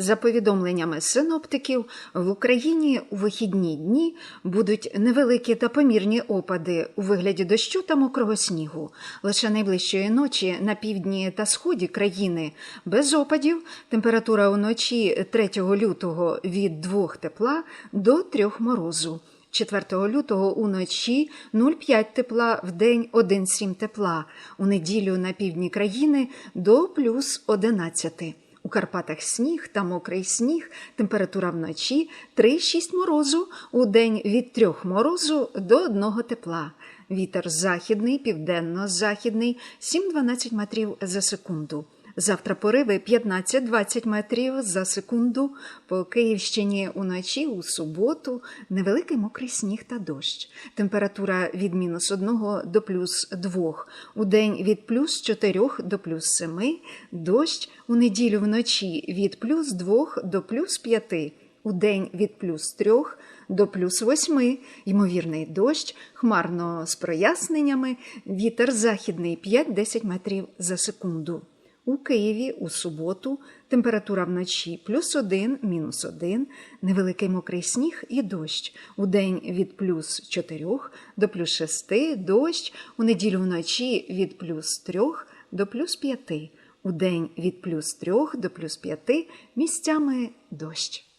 За повідомленнями синоптиків, в Україні у вихідні дні будуть невеликі та помірні опади у вигляді дощу та мокрого снігу. Лише найближчої ночі на півдні та сході країни без опадів. Температура уночі 3 лютого від 2 тепла до 3 морозу. 4 лютого уночі 0,5 тепла, в день 1,7 тепла. У неділю на півдні країни до плюс 11. У Карпатах сніг та мокрий сніг, температура вночі 3-6 морозу, у день від 3 морозу до 1 тепла. Вітер західний, південно-західний 7-12 метрів за секунду. Завтра пориви 15-20 метрів за секунду. По Київщині уночі у суботу невеликий мокрий сніг та дощ. Температура від мінус 1 до плюс 2. У день від плюс 4 до плюс 7. Дощ у неділю вночі від плюс 2 до плюс 5. У день від плюс 3 до плюс 8. Ймовірний дощ, хмарно з проясненнями, вітер західний 5-10 метрів за секунду. У Києві у суботу температура вночі плюс 1, мінус 1, невеликий мокрий сніг і дощ. У день від плюс 4 до плюс 6, дощ. У неділю вночі від плюс 3 до плюс 5. У день від плюс 3 до плюс 5 місцями дощ.